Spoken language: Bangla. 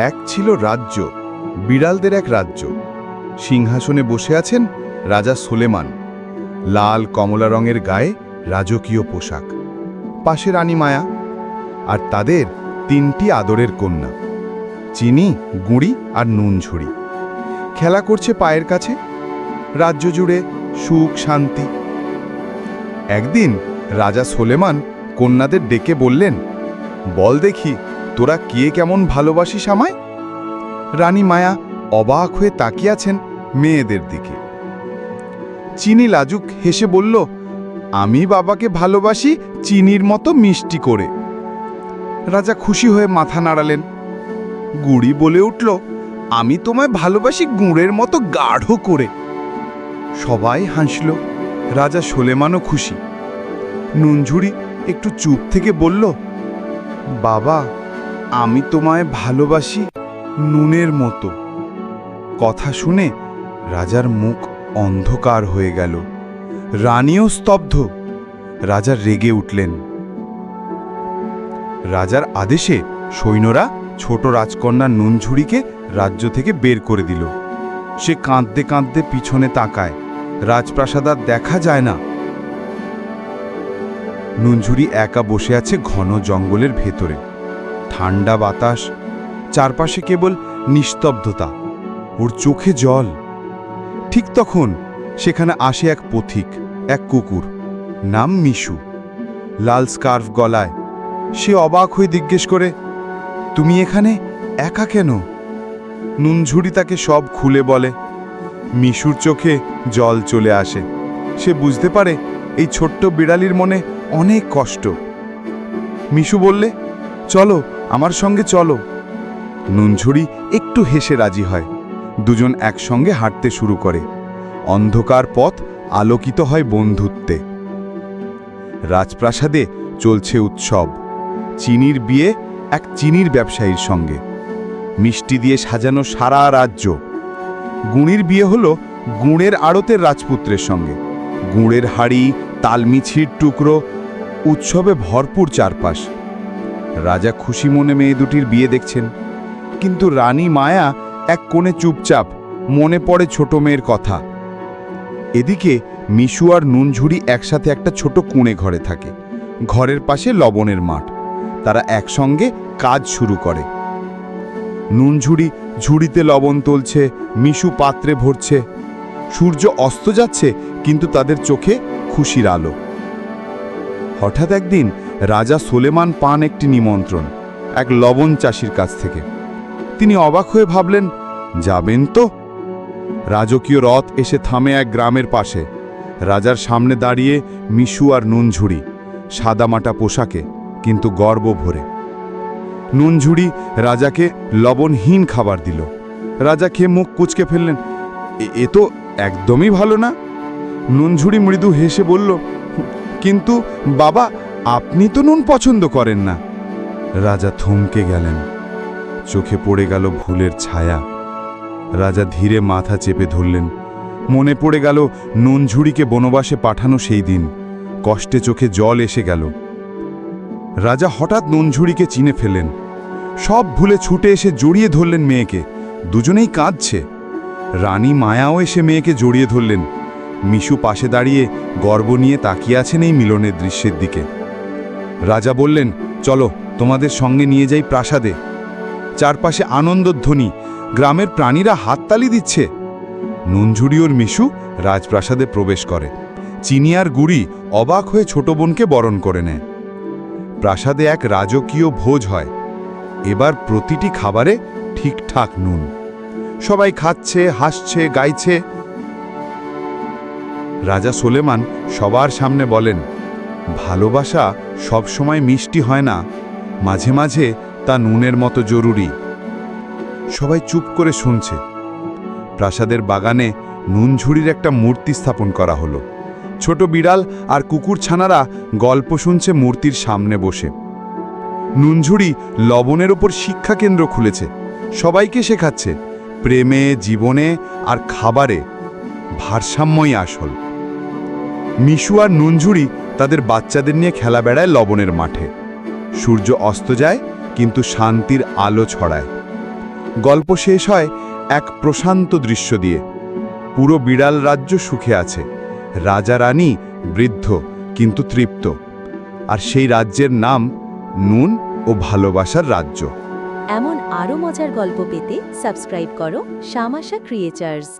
এক ছিল রাজ্য, বিড়ালদের এক রাজ্য। সিংহাসনে বসে আছেন রাজা সোলেমান। লাল কমলা রঙের গায়ে রাজকীয় পোশাক। পাশে রানী মায়া আর তাদের তিনটি আদরের কন্যা। চিনি, গুঁড়ি আর নুন ঝুড়ি। খেলা করছে পায়ের কাছে। রাজ্য জুড়ে সুখ, শান্তি। একদিন রাজা সোলেমান কন্যাদের ডেকে বললেন, বল দেখি তোরা কে কেমন ভালোবাসিস আমায়? রানী মায়া অবাক হয়ে তাকিয়ে আছেন মেয়েদের দিকে। চিনি লাজুক হেসে বলল, আমি বাবাকে ভালোবাসি চিনির মতো মিষ্টি করে। রাজা খুশি হয়ে মাথা নাড়ালেন। গুড়ি বলে উঠল, আমি তোমায় ভালোবাসি গুঁড়ের মতো গাঢ় করে। সবাই হাসল। রাজা সোলেমানও খুশি। নুনঝুড়ি একটু চুপ থেকে বলল, বাবা আমি তোমায় ভালোবাসি নুনের মতো। কথা শুনে রাজার মুখ অন্ধকার হয়ে গেল। রানীও স্তব্ধ। রাজা রেগে উঠলেন। রাজার আদেশে সৈন্যরা ছোট রাজকন্যা নুনঝুড়িকে রাজ্য থেকে বের করে দিল। সে কাঁদতে কাঁদতে পিছনে তাকায়। রাজপ্রাসাদ আর দেখা যায় না। নুনঝুরি একা বসে আছে ঘন জঙ্গলের ভেতরে। ঠান্ডা বাতাস, চারপাশে কেবল নিস্তব্ধতা, ওর চোখে জল। ঠিক তখন সেখানে আসে এক পথিক, এক কুকুর, নাম মিশু। লাল স্কার্ফ গলায় সে অবাক হয়ে জিজ্ঞেস করে, তুমি এখানে একা কেন? নুনঝুরি তাকে সব খুলে বলে, মিশুর চোখে জল চলে আসে। সে বুঝতে পারে এই ছোট্ট বিড়ালির মনে অনেক কষ্ট। মিশু বললে, চলো আমার সঙ্গে চলো। নুনঝুরি একটু হেসে রাজি হয়। দুজন একসঙ্গে হাঁটতে শুরু করে। অন্ধকার পথ আলোকিত হয় বন্ধুত্বে। রাজপ্রাসাদে চলছে উৎসব। চিনির বিয়ে এক চিনির ব্যবসায়ীর সঙ্গে। মিষ্টি দিয়ে সাজানো সারা রাজ্য। গুণের বিয়ে হলো গুড়ের আড়তের রাজপুত্রের সঙ্গে। গুঁড়ের হাড়ি, তালমিছির টুকরো, উৎসবে ভরপুর চারপাশ। রাজা খুশি মনে মেয়ে দুটির বিয়ে দেখছেন। কিন্তু রানী মায়া এক কোণে চুপচাপ, মনে পড়ে ছোট মেয়ের কথা। এদিকে মিশু আর নুনঝুরি একসাথে একটা ছোট কুঁড়ে ঘরে থাকে। ঘরের পাশে লবণের মাঠ। তারা একসঙ্গে কাজ শুরু করে। নুনঝুড়ি ঝুড়িতে লবণ তুলছে, মিশু পাত্রে ভরছে। সূর্য অস্ত যাচ্ছে, কিন্তু তাদের চোখে খুশির আলো। হঠাৎ একদিন রাজা সোলেমান পান একটি নিমন্ত্রণ, এক লবণ চাষির কাছ থেকে। তিনি অবাক হয়ে ভাবলেন, যাবেন তো? রাজকীয় রথ এসে থামে এক গ্রামের পাশে। রাজার সামনে দাঁড়িয়ে মিশু আর নুনঝুড়ি সাদামাটা পোশাকে, কিন্তু গর্ব ভরে। নুনঝুড়ি রাজাকে লবণহীন খাবার দিল। রাজা খেয়ে মুখ কুচকে ফেললেন "এ- তো একদমই ভালো না? নুনঝুড়ি মৃদু হেসে বলল, কিন্তু বাবা আপনি তো নুন পছন্দ করেন না। রাজা থমকে গেলেন। চোখে পড়ে গেল ভুলের ছায়া। রাজা ধীরে মাথা চেপে ধরলেন। মনে পড়ে গেল নুনঝুড়িকে বনবাসে পাঠানো সেই দিন। কষ্টে চোখে জল এসে গেল। রাজা হঠাৎ নুনঝুড়িকে চিনে ফেলেন সব ভুলে ছুটে এসে জড়িয়ে ধরলেন মেয়েকে। দুজনেই কাঁদছে। রানী মায়াও এসে মেয়েকে জড়িয়ে ধরলেন। মিশু পাশে দাঁড়িয়ে গর্ব নিয়ে তাকিয়ে আছেন এই মিলনের দৃশ্যের দিকে। রাজা বললেন, চলো, তোমাদের সঙ্গে নিয়ে যাই প্রাসাদে। চারপাশে আনন্দধ্বনি, গ্রামের প্রাণীরা হাততালি দিচ্ছে। নুনঝুড়ি ওর মিশু রাজপ্রাসাদে প্রবেশ করে। চিনি আর গুড়ি অবাক হয়ে ছোট বোনকে বরণ করে নেয়। প্রাসাদে এক রাজকীয় ভোজ হয়। এবার প্রতিটি খাবারে ঠিকঠাক নুন। সবাই খাচ্ছে, হাসছে, গাইছে। রাজা সোলেমান সবার সামনে বলেন ভালোবাসা সবসময় মিষ্টি হয় না, মাঝে মাঝে তা নুনের মতো জরুরি। সবাই চুপ করে শুনছে। প্রাসাদের বাগানে নুনঝুড়ির একটা মূর্তি স্থাপন করা হলো। ছোট বিড়াল আর কুকুর ছানারা গল্প শুনছে মূর্তির সামনে বসে। নুনঝুড়ি লবণের ওপর শিক্ষা কেন্দ্র খুলেছে। সবাইকে শেখাচ্ছে, প্রেমে, জীবনে আর খাবারে ভারসাম্যই আসল। মিশু আর নুনঝুড়ি তাদের বাচ্চাদের নিয়ে খেলা বেড়ায় লবণের মাঠে। সূর্য অস্ত যায়, কিন্তু শান্তির আলো ছড়ায়। গল্প শেষ হয় এক প্রশান্ত দৃশ্য দিয়ে। পুরো বিড়াল রাজ্য সুখে আছে। রাজা রানী বৃদ্ধ, কিন্তু তৃপ্ত। আর সেই রাজ্যের নাম নুন ও ভালোবাসার রাজ্য। এমন আরও মজার গল্প পেতে সাবস্ক্রাইব করো শামাশা ক্রিয়েচার্স।